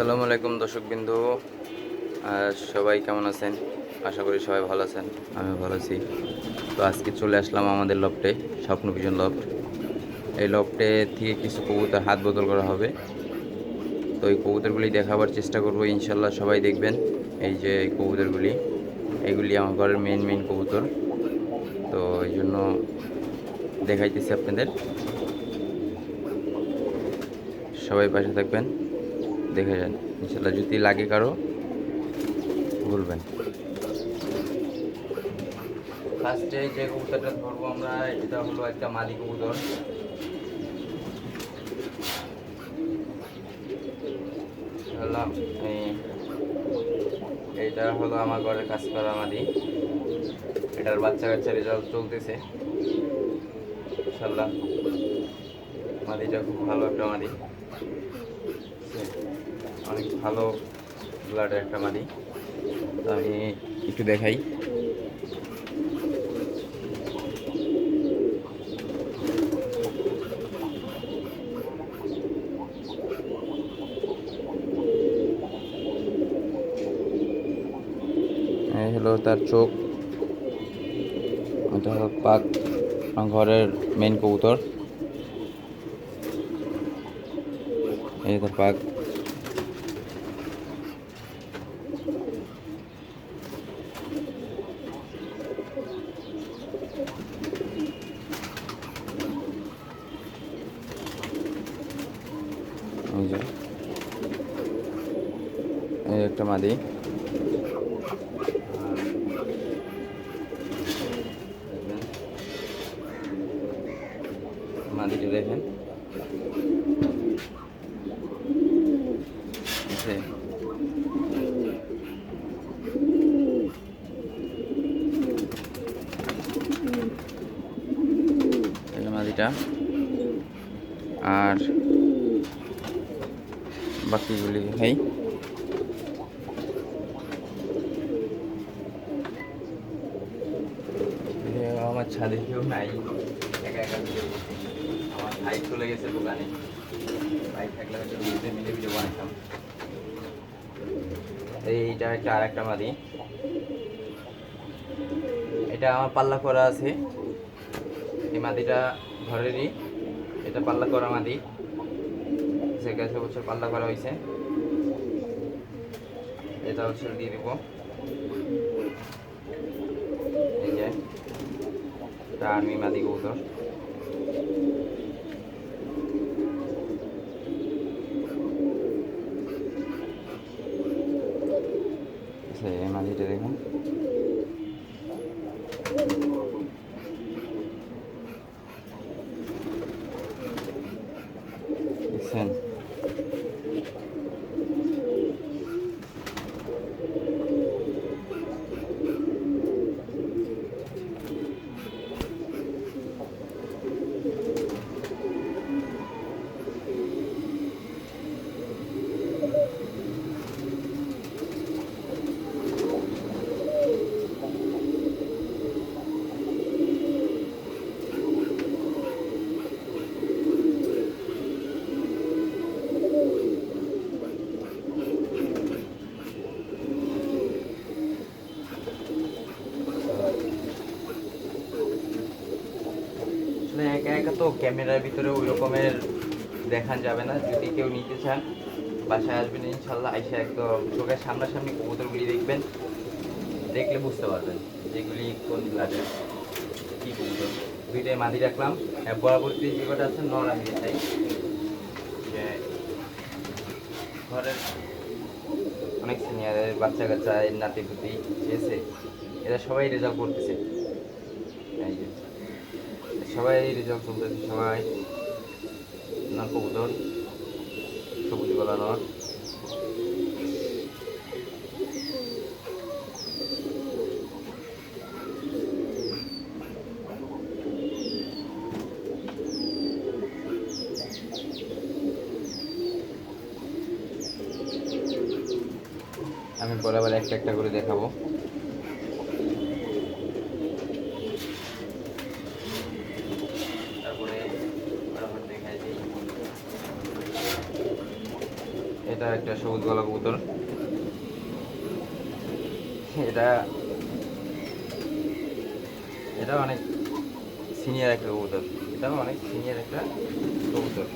আসসালামু আলাইকুম দর্শক বিন্দু সবাই কেমন আছেন? আশা করি সবাই ভালো আছেন আমি ভালো আছি। তো আজকে চলে আসলাম আমাদের লফটে, স্বপ্ন ভিজন লফট। এই লফটে থেকে কিছু কবুতর হাত বদল করা হবে। তো এই কবুতরগুলি দেখাবার চেষ্টা করব, ইনশাল্লাহ সবাই দেখবেন এই যে এই কবুতরগুলি। এগুলি আমার ঘরের মেন মেন কবুতর। তো এই জন্য দেখাইতেছি আপনাদের। সবাই পাশে থাকবেন। দেখে যান। ইনশাল্লাহ যদি লাগে কারও, বলবেন। ফার্স্টে যে কবুতরটা ধরবো আমরা, এটা হলো একটা মালি কবুতর। এইটা হলো আমার ঘরের কাজ করা মাদি এটার বাচ্চা কাচ্চা রেজাল্ট চলতেছে। ইনশাল্লাহ মাদিটা খুব ভালো একটা মাদি অনেক ভালো ব্লাডের একটা মাদি আমি একটু দেখাই। হলো তার চোখ। এটা হলো পাক ঘরের মেন কবুতর। এই তার পাক এই যে দেখবেন। মাদিটা আর বাকিগুলি দেখাই এই আমার কেউ নাই। একা একা আমার ভাই চলে গেছে দোকানে। ভাই থাকলে হয়তো মিলে মিলে ভিডিও বানাতাম। এইটা একটা আর একটা মাদি এটা আমার পাল্লা করা আছে। এই মাদিটা ঘরেরই। এটা পাল্লা করা মাদি সে গেছে বছর পাল্লা করা হয়েছে। এটা হচ্ছে দিয়ে দিব এই যে এটা আর্মি মাদি কবুতর আচ্ছা, এই মাদিটা দেখুন দেখছেন আসলে একা একা তো ক্যামেরার ভিতরে ওই রকমের দেখান যাবে না। যদি কেউ নিতে চান, বাসায় আসবেন ইনশাল্লাহ, আইসা একদম চোখের সামনাসামনি কবুতরগুলি দেখবেন। দেখলে বুঝতে পারবেন যেগুলি কোন ব্লাডের কী কবুতর। দুইটাই মাদি রাখলাম। আর বরাবরতি যে কটা আছে, নর আমি দেখাই। যে ঘরের অনেক সিনিয়রের বাচ্চা কাচ্চা নাতি পুতি আছে? এরা সবাই রেজাল্ট করতেছে। এই সবাই, রেজাল্ট চলতেছে সবাই। নর কবুতর, সবুজ গলা নর। আমি বরাবর একটা একটা করে দেখাবো। এটা একটা সবুজ গলা কবুতর। এটা এটা অনেক সিনিয়র একটা কবুতর। এটাও অনেক সিনিয়র একটা কবুতর।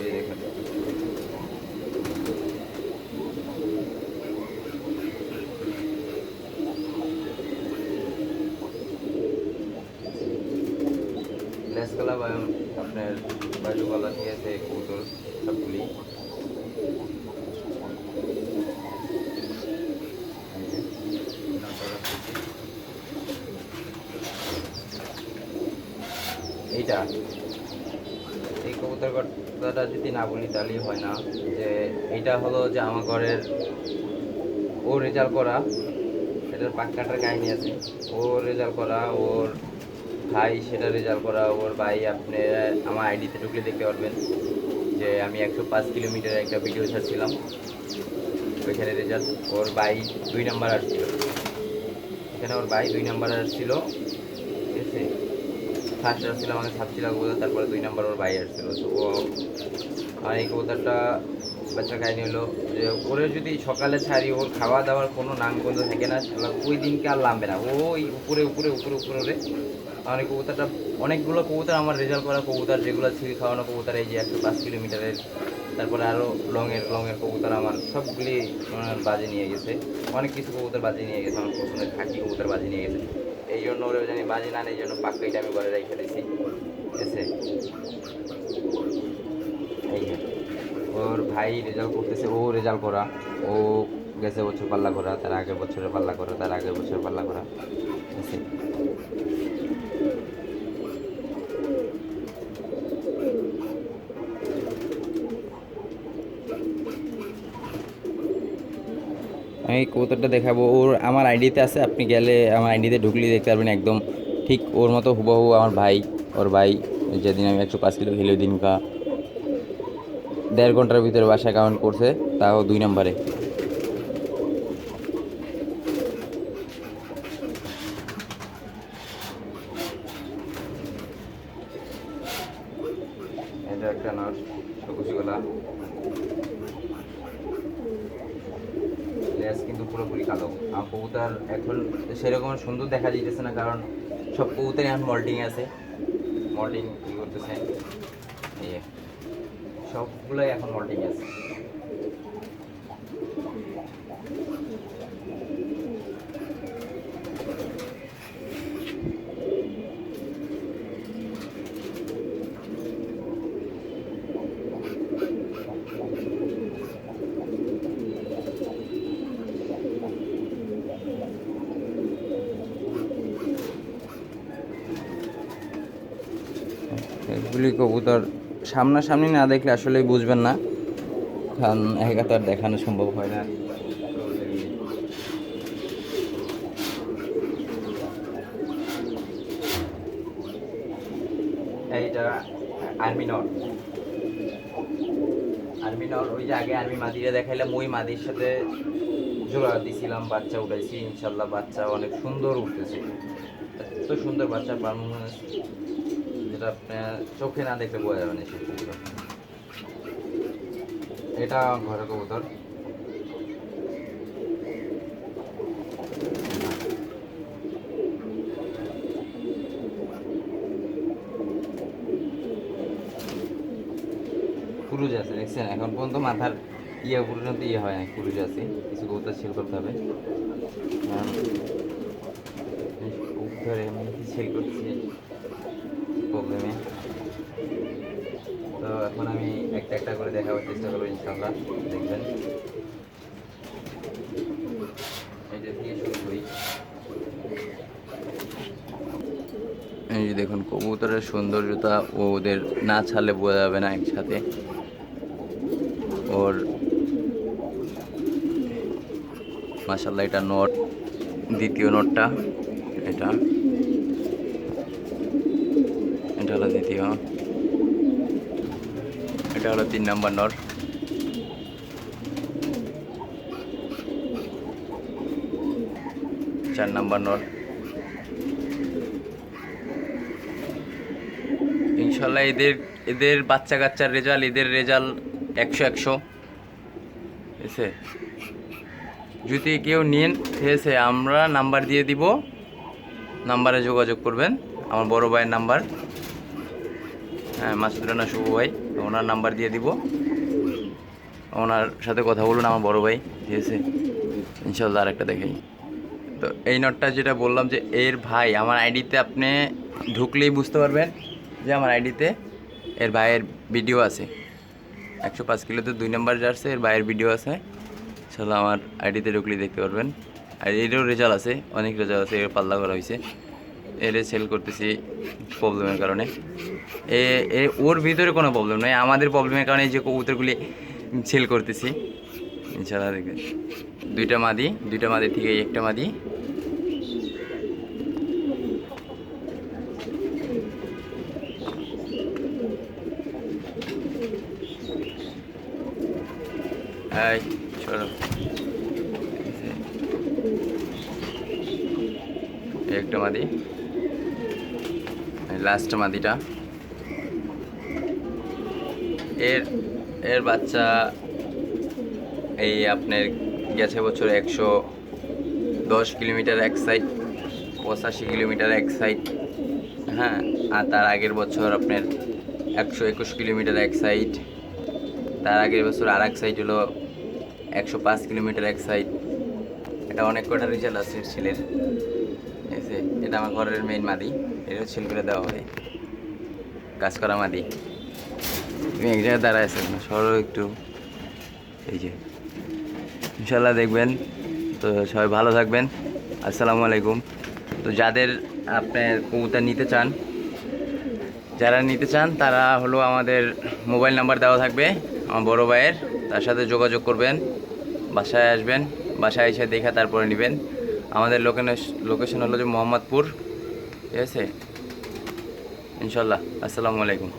এই দেখেন। লেস বা আপনার বাজু গলা ঠিক আছে কবুতর সবগুলি এইটা এই কবুতর কথাটা যদি না বলি তাহলেই হয় না। যে এটা হলো যে আমার ঘরের ও রেজাল্ট করা এটার পাক্কাটার কাহিনী আছে। ও রেজাল্ট করা, ওর ভাই সেটা রেজাল্ট করা, ওর ভাই আপনি, আমার আইডিতে ঢুকলে দেখতে পারবেন যে আমি একশো পাঁচ কিলোমিটার একটা ভিডিও ছাড়ছিলাম। ওইখানে রেজাল্ট ওর ভাই দুই নাম্বার আসছিল। এখানে ওর ভাই দুই নাম্বার আসছিল ঠিক আছে ফার্স্ট আসছিল আমাকে ছাপছিল কবুতর তারপরে দুই নম্বর ওর ভাই আসছিল। তো ও, আর এই কবুতরটা বাচ্চা কাহিনী হলো যে, ওরে যদি সকালে ছাড়ি, ওর খাওয়া দাওয়ার কোনো নাম গন্ধ থাকে না ওই দিনকে আর নামবে না। ওই উপরে উপরে উপরে উপরে ওরে আমার এই কবুতরটা, অনেকগুলো কবুতর আমার রেজাল্ট করা কবুতর, যেগুলো ছিঁড়ি খাওয়ানো কবুতর, এই যে একশো পাঁচ কিলোমিটারের, তারপরে আরও লংয়ের লংয়ের কবুতর আমার, সবগুলি বাজে নিয়ে গেছে। অনেক কিছু কবুতর বাজে নিয়ে গেছে, আমার পছন্দের খাকি কবুতর বাজে নিয়ে গেছে। এই জন্য ওরা জানি বাজি না এই জন্য পাক্কাইটা আমি ঘরে রেখে দিয়েছি এসে। ওর ভাই রেজাল্ট করতেছে, ও রেজাল্ট করা। ও গেছে বছর পাল্লা করা, তার আগের বছরে পাল্লা করা, তার আগের বছর পাল্লা করা। ঠিক আমি কবুতরটা দেখাবো। ওর আমার আইডিতে আছে, আপনি গেলে আমার আইডিতে ঢুকলে দেখতে পারবেন একদম। ঠিক ওর মতো হুবহু আমার ভাই, ওর ভাই যেদিন আমি একশো পাঁচ কিলো খেলে ওই দিনকা। দেড় ঘণ্টার ভিতরে বাসায় কাউন্ট করছে, তাও দুই নম্বরে এটা একটা নট সবুজগুলা লেজ কিন্তু পুরোপুরি কালো আর কবুতর এখন সেরকম সুন্দর দেখা যাইতেছে না, কারণ সব কবুতরই এখন মল্টিং আছে। মল্টিং কি করতেছে? সবগুলোই এখন মল্টিং আছে। এগুলি কবুতর সামনাসামনি না দেখলে আসলে বুঝবেন না। কারণ একা তো আর দেখানো সম্ভব হয় না। আর্মি আর্মি ওই যে আগে আর্মি দেখাইলাম ওই মাদির সাথে জোড়া বাচ্চা ইনশাল্লাহ বাচ্চা অনেক সুন্দর উঠতেছে। এত সুন্দর বাচ্চা পারফরমেন্স আপনার চোখে না দেখলে বোঝা যাবে না সেই কবুতর এটা ঘরের কবুতর। কুরুজ আছে, দেখছেন? এখন পর্যন্ত মাথার ইয়ে পর্যন্ত ইয়ে হয় না কুরুজ আছে। কিছু কবুতর সেল করতে হবে। এই কবুতর এমনি সেল করছি। প্রবলেমে তো এখন আমি একটা একটা করে দেখাবার চেষ্টা করব ইনশাল্লাহ দেখবেন। দিয়ে করি। এই যে দেখুন, কবুতরের সৌন্দর্যতা ও ওদের না ছাড়লে বোঝা যাবে না একসাথে। ওর মাসাল্লাহ এটা নোট, দ্বিতীয় নোটটা, এটা। এটা হলো দ্বিতীয় এটা হলো তিন নম্বর নোট চার নম্বর নোট ইনশাল্লাহ এদের এদের বাচ্চা কাচ্চার রেজাল্ট, এদের রেজাল্ট একশো একশো। আছে যদি কেউ নিন আছে আমরা নাম্বার দিয়ে দিব। নাম্বারে যোগাযোগ করবেন। আমার বড় ভাইয়ের নাম্বার। মাসুদ রানা শুভ ভাই। ওনার নাম্বার দিয়ে দিব। ওনার সাথে কথা বলুন আমার বড় ভাই, ঠিক আছে? ইনশাল্লাহ আরেকটা দেখাই। তো এই নোটটা যেটা বললাম যে, এর ভাই, আমার আইডিতে আপনি ঢুকলেই বুঝতে পারবেন যে আমার আইডিতে এর ভাইয়ের ভিডিও আছে। একশো পাঁচ কিলোতে দুই নম্বর যাচ্ছে এর ভাইয়ের ভিডিও আছে। ইনশাল্লাহ আমার আইডিতে ঢুকলেই দেখতে পারবেন। আর এরও রেজাল্ট আছে, অনেক রেজাল্ট আছে, এর পাল্লা করা হয়েছে। এর সেল করতেছি প্রবলেমের কারণে। এ এ, ওর ভিতরে কোনো প্রবলেম নেই, আমাদের প্রবলেমের কারণে যে কবুতরগুলি সেল করতেছি। ইনশাল্লাহ দেখবেন। দুইটা মাদি দুইটা মাদি থেকে একটা মাদি। একটা মাদি। লাস্ট মাদিটা। এর এর বাচ্চা এই আপনার গেছে বছর একশো দশ কিলোমিটার এক সাইড পঁচাশি কিলোমিটার এক সাইড হ্যাঁ আর তার আগের বছর আপনার একশো একুশ কিলোমিটার এক সাইড তার আগের বছর আর এক সাইড হলো একশো পাঁচ কিলোমিটার এক সাইড এটা অনেক কটা রেজাল্ট আছে ছেলের। এটা আমার ঘরের মেইন মাদি। এটা ছেল করে দেওয়া হয়। কাজ করা মাদি। তুমি এক জায়গায় দাঁড়ায় আছো সরো একটু। এই যে। ইনশাল্লাহ দেখবেন, তো সবাই ভালো থাকবেন। আসসালামু আলাইকুম। তো যাদের আপনার কবুতর নিতে চান, যারা নিতে চান, তারা হলো আমাদের মোবাইল নাম্বার দেওয়া থাকবে, আমার বড় ভাইয়ের। তার সাথে যোগাযোগ করবেন, বাসায় আসবেন, বাসায় এসে দেখে তারপরে নেবেন। আমাদের লোকেশন লোকেশন হলো যে মোহাম্মদপুর ঠিক আছে? ইনশাল্লাহ। আসসালামু আলাইকুম।